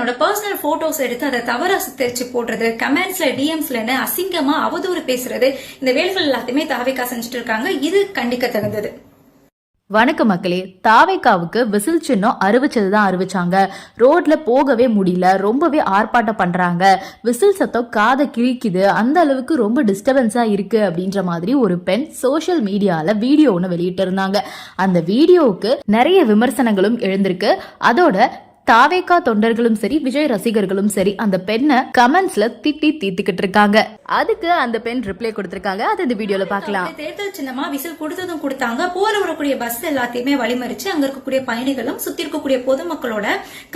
என்னோட personal photos எடுத்து அதை தவறா சித்தரிச்சு போடுறது கமெண்ட்ஸ்ல டிஎம்ஸ்ல அசிங்கமா அவதூறு பேசுறது இந்த வேலைகள் எல்லாத்தையுமே தாவேக்கா செஞ்சுட்டு இருக்காங்க. இது கண்டிக்க தகுந்தது. வணக்க மக்களே. தாவேக்காவுக்கு விசில் சின்னம் அறிவிச்சது தான் அறிவிச்சாங்க. ரோட்ல போகவே முடியல. ரொம்பவே ஆர்ப்பாட்டம் பண்றாங்க. விசில் சத்தம் காதை கிழிக்குது. அந்த அளவுக்கு ரொம்ப டிஸ்டர்பன்ஸா இருக்கு அப்படின்ற மாதிரி ஒரு பெண் சோஷியல் மீடியால வீடியோ ஒன்று வெளியிட்டு இருந்தாங்க அந்த வீடியோவுக்கு நிறைய விமர்சனங்களும் எழுந்திருக்கு. அதோட தாவேக்கா தொண்டர்களும் சரி விஜய் ரசிகர்களும் சரி அந்த பெண்ணை கமெண்ட்ஸ்ல திட்டி தீர்த்துக்கிட்டு இருக்காங்க. அதுக்கு அந்த பெண் ரிப்ளை கொடுத்திருக்காங்க. அதை இந்த வீடியோல பார்க்கலாம். அவங்க தேர்தல் சின்னமா விசில் கொடுத்ததும் கொடுத்தாங்க. போற வரக்கூடிய பஸ் எல்லாத்தையுமே வழிமறிச்சு அங்க இருக்கக்கூடிய பயணிகளும் சுத்தி இருக்கக்கூடிய பொதுமக்களோட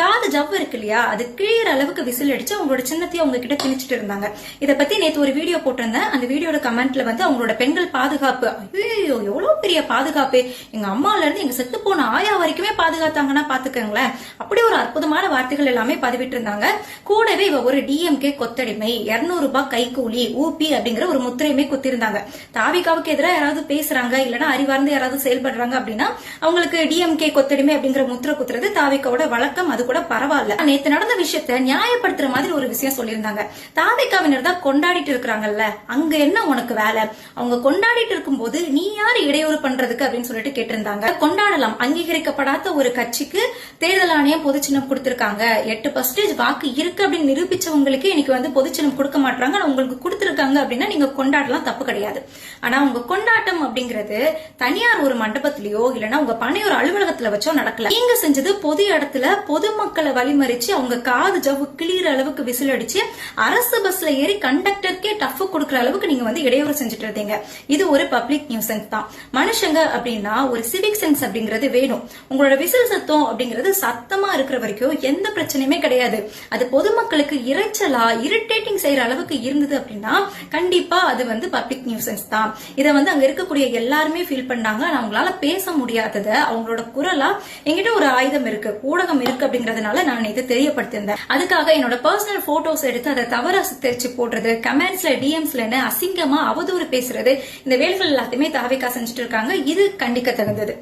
காது ஜவ்வு இருக்கு இல்லையா? அது கிழியற அளவுக்கு விசில் அடிச்சு அவங்களோட சின்னத்தையும் அவங்க கிட்ட திணிச்சிட்டு இருந்தாங்க. இத பத்தி நேத்து ஒரு வீடியோ போட்டிருந்தேன். அந்த வீடியோட கமெண்ட்ல வந்து அவங்களோட பெண்கள் பாதுகாப்பு. ஐயோ எவ்வளவு பெரிய பாதுகாப்பு? எங்க அம்மால இருந்து எங்க செத்து போன ஆயா வரைக்குமே பாதுகாத்தாங்கன்னா பாத்துக்கோங்களேன். அப்படி ஒரு அற்புதமான வார்த்தைகள் எல்லாமே பதிவிட்டு இருந்தாங்க கூடவே இவ ஒரு டிஎம்கே கொத்தடிமை 200 ரூபாய் கைக்கூலி ஊபி அப்படிங்கிற ஒரு முத்திரையுமே குத்திருந்தாங்க. தாவிகாவுக்கு எதிராக யாராவது பேசுறாங்க இல்லனா அறிவார்ந்து யாராவது செயல்படுறாங்க அப்படின்னா அவங்களுக்கு டிஎம்கே கொத்தடிமை அப்படிங்கிற முத்திரை குத்துறது தாவிகாவோட வழக்கம். அது கூட பரவாயில்ல. நேத்து நடந்த விஷயத்த நியாயப்படுத்துற மாதிரி ஒரு விஷயம் சொல்லியிருந்தாங்க. தாவிகாவினர் தான் கொண்டாடிட்டு இருக்கிறாங்கல்ல அங்க என்ன உனக்கு வேலை? அவங்க கொண்டாடிட்டு இருக்கும்போது நீ மாதிரி இடையூறு பண்றதுக்கு அப்படின்னு சொல்லிட்டு கேட்டிருந்தாங்க. கொண்டாடலாம். அங்கீகரிக்கப்படாத ஒரு கட்சிக்கு தேர்தல் ஆணையம் பொதுச்சின்னம் கொடுத்திருக்காங்க. எட்டு பர்சன்டேஜ் வாக்கு இருக்கு அப்படின்னு நிரூபிச்சவங்களுக்கு இன்னைக்கு வந்து பொதுச்சின்னம் கொடுக்க மாட்டாங்க ஆனா உங்களுக்கு கொடுத்திருக்காங்க அப்படின்னா நீங்க கொண்டாடலாம். தப்பு கிடையாது. ஆனா உங்க கொண்டாட்டம் அப்படிங்கிறது தனியார் ஒரு மண்டபத்திலயோ இல்லனா உங்க பணியோர் அலுவலகத்துல வச்சோ நடக்கல. நீங்க செஞ்சது பொது இடத்துல பொதுமக்களை வழிமறிச்சு அவங்க காது ஜவ்வு கிளியிற அளவுக்கு விசில் அடிச்சு அரசு பஸ்ல ஏறி கண்டக்டருக்கே டஃப் கொடுக்குற அளவுக்கு நீங்க வந்து இடையூறு செஞ்சுட்டு இருந்தீங்க. இது ஒரு பப்ளிக் நியூசன்ஸ் தான். மனுஷங்க அப்படின்னா ஒரு சிவிக் சென்ஸ் அப்படிங்கிறது வேணும். உங்களோட விசில் சத்தம் அப்படிங்கிறது சத்தமா இருக்கிற வரைக்கும் எந்த பிரச்சனையுமே கிடையாது. அது பொதுமக்களுக்கு இரைச்சலா இரிட்டேட்டிங் செய்யற அளவுக்கு இருந்தது அப்படின்னா கண்டிப்பா அது வந்து பப்ளிக் நியூசன்ஸ் தான். இதை வந்து அங்க இருக்கக்கூடிய எல்லாருமே ஃபீல் பண்ணாங்க. அவங்களால பேச முடியாதத அவங்களோட குரலா என்கிட்ட ஒரு ஆயுதம் இருக்கு ஊடகம் இருக்கு அப்படிங்கறதுனால நான் இதை தெரியப்படுத்திருந்தேன் அதுக்காக என்னோட பர்சனல் போட்டோஸ் எடுத்து அதை தவறா சித்தரிச்சு போடுறது கமெண்ட்ஸ்ல டிஎம்ஸ்ல அசிங்கமா அவதூறு பேசுறது இந்த வேலைகள் எல்லாத்தையுமே தாவிக்கா செஞ்சுட்டு இருக்காங்க. இது கண்டிக்கத்தகுந்தது.